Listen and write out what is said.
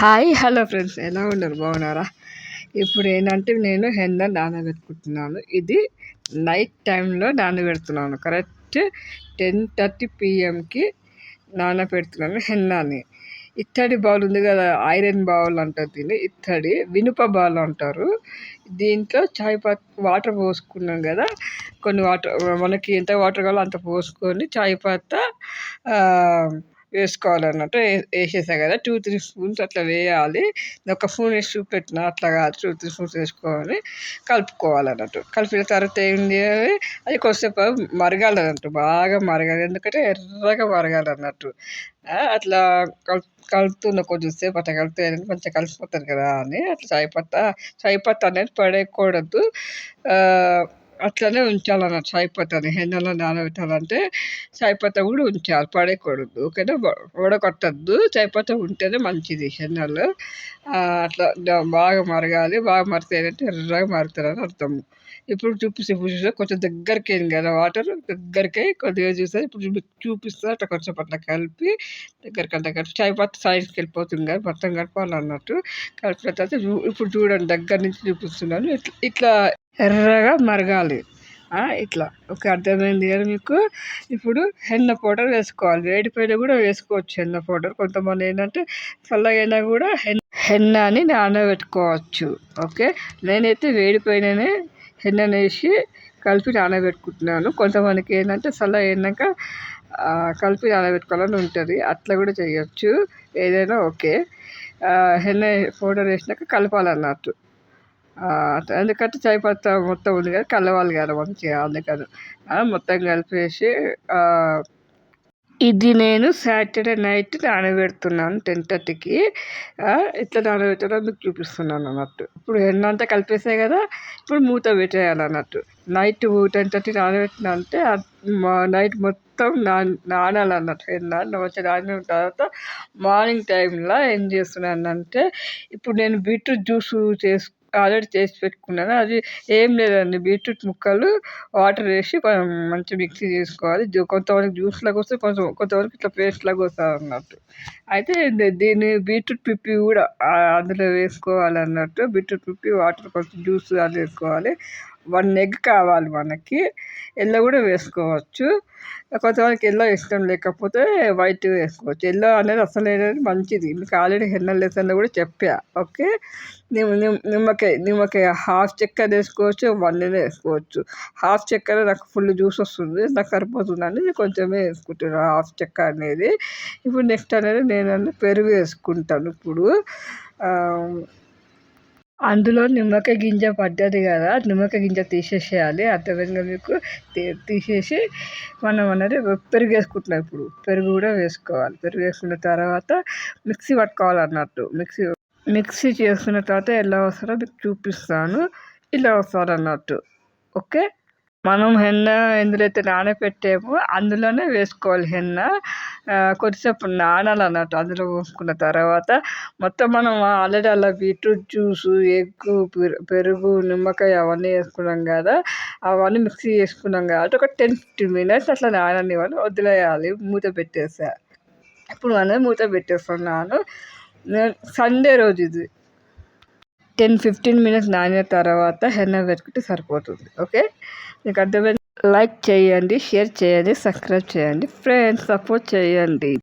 Hi hello friends. ఎలా ఉన్నారు? బాగున్నారా? ఇప్పుడు ఏంటంటే నేను హెన్న నానబెట్టుకుంటున్నాను ఇది నైట్ టైంలో నానబెడుతున్నాను కరెక్ట్ టెన్ థర్టీ పిఎంకి నానబెడుతున్నాను హెన్నాని ఇత్తడి బౌల్ ఉంది కదా ఐరన్ బౌల్ అంటారు దీన్ని. ఇత్తడి వినుప బౌల్ అంటారు. దీంట్లో చాయ్ పత్ వాటర్ పోసుకున్నాం కదా. కొన్ని వాటర్ మనకి ఎంత వాటర్ కావాలో అంత పోసుకొని చాయ్ పత్త వేసుకోవాలన్నట్టు వేసేసా కదా. టూ త్రీ స్పూన్స్ అట్లా వేయాలి. ఒక స్పూన్ వేసి చూపెట్టిన అట్లా కాదు. టూ త్రీ స్పూన్స్ వేసుకోవాలి. కలుపుకోవాలన్నట్టు. కలిపిన తర్వాత ఏంది అది కొద్దిసేపు మరగాలన్నట్టు. బాగా మరగాలి. ఎందుకంటే ఎర్రగా మరగాలన్నట్టు. అట్లా కలుపు కలుపుతున్న కొద్దిసేపు అట్లా కలిపితే మంచిగా కలిసిపోతుంది కదా అని. అట్లా చాయ్ పత్త చాయ్ పత్త అనేది పడేయకూడదు. అట్లనే ఉంచాలన్నట్టు చాయ్ పత్తాని హెన్నలో నానబెట్టాలంటే చాయ్ కూడా ఉంచాలి పడేయకూడదు. ఓకేనా? వడకట్టద్దు. చాయ్ ఉంటేనే మంచిది హెన్నలు. అట్లా బాగా మరగాలి. బాగా మరితే ఏంటంటే ఎర్రగా మారుతారని అర్థం ఇప్పుడు చూపిస్తే చూస్తే కొంచెం దగ్గరికి అయింది కదా వాటర్. దగ్గరికి కొద్దిగా చూస్తే ఇప్పుడు చూపిస్తే అట్లా కొంచెం అట్లా కలిపి దగ్గరికి అంతా కలిపి చాయ్ పత్తా సైడ్కి వెళ్ళిపోతుంది కదా మొత్తం కలపాలన్నట్టు. కలిపిన తర్వాత ఇప్పుడు చూడండి దగ్గర నుంచి చూపిస్తున్నాను. ఇట్లా ఇట్లా ఎర్రగా మరగాలి. ఇట్లా. ఓకే అర్థమైంది కదా మీకు? ఇప్పుడు హెన్న పౌడర్ వేసుకోవాలి. వేడిపైన కూడా వేసుకోవచ్చు హెన్న పౌడర్. కొంతమంది ఏంటంటే చల్లగైనా కూడా హెన్ హెన్నాని నానబెట్టుకోవచ్చు. ఓకే? నేనైతే వేడిపైననే హెన్నను వేసి కలిపి నానబెట్టుకుంటున్నాను. కొంతమందికి ఏంటంటే చల్లగా అయినాక కలిపి నానబెట్టుకోవాలని ఉంటుంది. అట్లా కూడా చేయొచ్చు. ఏదైనా ఓకే. హెన్న పౌడర్ వేసినాక కలపాలన్నట్టు. ఎందుకంటే చాయ్ మొత్తం ఉంది కదా కలవాలి కదా మంచిగా అందుకని. మొత్తం కలిపేసి ఇది నేను సాటర్డే నైట్ నానబెడుతున్నాను టెన్ థర్టీకి. ఎట్లా నానబెట్టాలో మీకు చూపిస్తున్నాను అన్నట్టు. ఇప్పుడు ఎన్నంతా కలిపేసాయి కదా ఇప్పుడు మూత పెట్టేయాలి అన్నట్టు. నైట్ టెన్ థర్టీ నానబెట్టిన అంటే నైట్ మొత్తం నా నానాలన్నట్టు ఎన్నాను వచ్చి నానిన తర్వాత మార్నింగ్ టైంలో ఏం చేస్తున్నాను అంటే ఇప్పుడు నేను బీట్రూట్ జ్యూస్ చేసు ఆల్రెడీ చేసి పెట్టుకున్నాను. అది ఏం లేదండి బీట్రూట్ ముక్కలు వాటర్ వేసి మంచిగా మిక్సీ చేసుకోవాలి. కొంతవరకు జ్యూస్ లాగా వస్తే కొంచెం కొంతవరకు ఇట్లా పేస్ట్ లాగా వస్తుంది అన్నట్టు. అయితే దీన్ని బీట్రూట్ పిప్పి కూడా అందులో వేసుకోవాలన్నట్టు బీట్రూట్ పిప్పి వాటర్ కొంచెం జ్యూస్ అది వేసుకోవాలి. వన్ ఎగ్ కావాలి మనకి. ఎల్లో కూడా వేసుకోవచ్చు. కొంతమందికి ఎల్లో ఇష్టం లేకపోతే వైట్ వేసుకోవచ్చు. ఎల్లో అనేది అసలు అనేది మంచిది. మీకు ఆల్రెడీ హెన్న లెసన్లో కూడా చెప్పా. ఓకే? నిమ్మకాయ నిమ్మకాయ హాఫ్ చెక్క వేసుకోవచ్చు వన్ వేసుకోవచ్చు. హాఫ్ చక్కెర నాకు ఫుల్ జ్యూస్ వస్తుంది నాకు సరిపోతుందని నేను కొంచెమే వేసుకుంటున్నాను హాఫ్ చెక్క అనేది. ఇప్పుడు నెక్స్ట్ అనేది నేను పెరుగు వేసుకుంటాను ఇప్పుడు. అందులో నిమ్మకాయ గింజ పడ్డది కదా నిమ్మకాయ గింజ తీసేసేయాలి. అర్థమైందిగా మీకు తీసేసి మనం అనేది పెరుగు వేసుకుంటున్నాం ఇప్పుడు. పెరుగు కూడా వేసుకోవాలి. పెరుగు వేసుకున్న తర్వాత మిక్సీ పట్టుకోవాలన్నట్టు. మిక్సీ మిక్సీ చేసుకున్న తర్వాత ఎలా వస్తుందో మీకు చూపిస్తాను. ఇలా వస్తుంది అన్నట్టు ఓకే? మనం హెన్న ఎందులో అయితే నానబెట్టామో అందులోనే వేసుకోవాలి హెన్న. కొద్దిసేపు నానాలన్నట్టు అందులో పోసుకున్న తర్వాత మొత్తం మనం ఆల్రెడీ అలా బీట్రూట్ జ్యూస్ ఎగ్గు పెరుగు నిమ్మకాయ అవన్నీ వేసుకున్నాం కదా అవన్నీ మిక్సీ చేసుకున్నాం కాబట్టి ఒక టెన్ ఫిఫ్టీన్ మినిట్స్ అట్లా నాననివ్వాలి. వదిలేయాలి మూత పెట్టేసా. ఇప్పుడు అనేది మూత పెట్టేస్తున్నాను. సండే రోజు ఇది. టెన్ ఫిఫ్టీన్ మినిట్స్ నానిన తర్వాత హెన్న పెట్టుకుంటే సరిపోతుంది. ఓకే? మీకు అర్థమైంది? లైక్ చేయండి షేర్ చేయండి సబ్స్క్రైబ్ చేయండి. ఫ్రెండ్స్ సపోర్ట్ చేయండి.